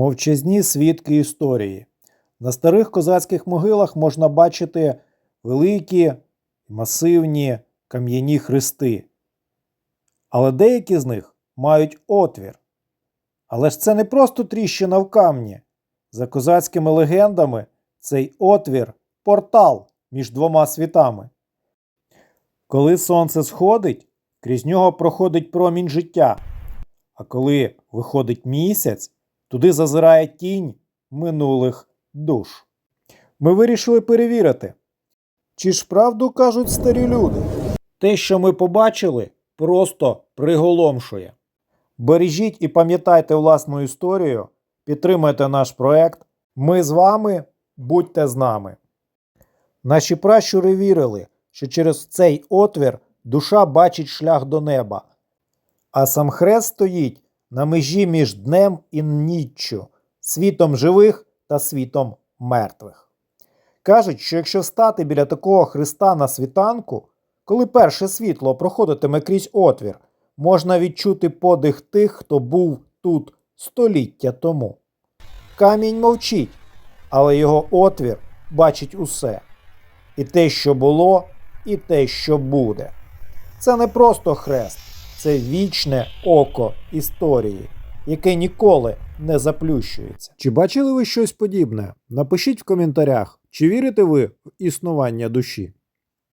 Мовчазні свідки історії. На старих козацьких могилах можна бачити великі масивні кам'яні хрести. Але деякі з них мають отвір. Але ж це не просто тріщина в камні. За козацькими легендами, цей отвір портал між двома світами. Коли сонце сходить, крізь нього проходить промінь життя. А коли виходить місяць, туди зазирає тінь минулих душ. Ми вирішили перевірити, чи ж правду кажуть старі люди. Те, що ми побачили, просто приголомшує. Бережіть і пам'ятайте власну історію, підтримайте наш проект. Ми з вами, будьте з нами. Наші пращури вірили, що через цей отвір душа бачить шлях до неба, а сам хрест стоїть на межі між днем і ніччю, світом живих та світом мертвих. Кажуть, що якщо стати біля такого хреста на світанку, коли перше світло проходитиме крізь отвір, можна відчути подих тих, хто був тут століття тому. Камінь мовчить, але його отвір бачить усе. І те, що було, і те, що буде. Це не просто хрест, це вічне око історії, яке ніколи не заплющується. Чи бачили ви щось подібне? Напишіть в коментарях, чи вірите ви в існування душі.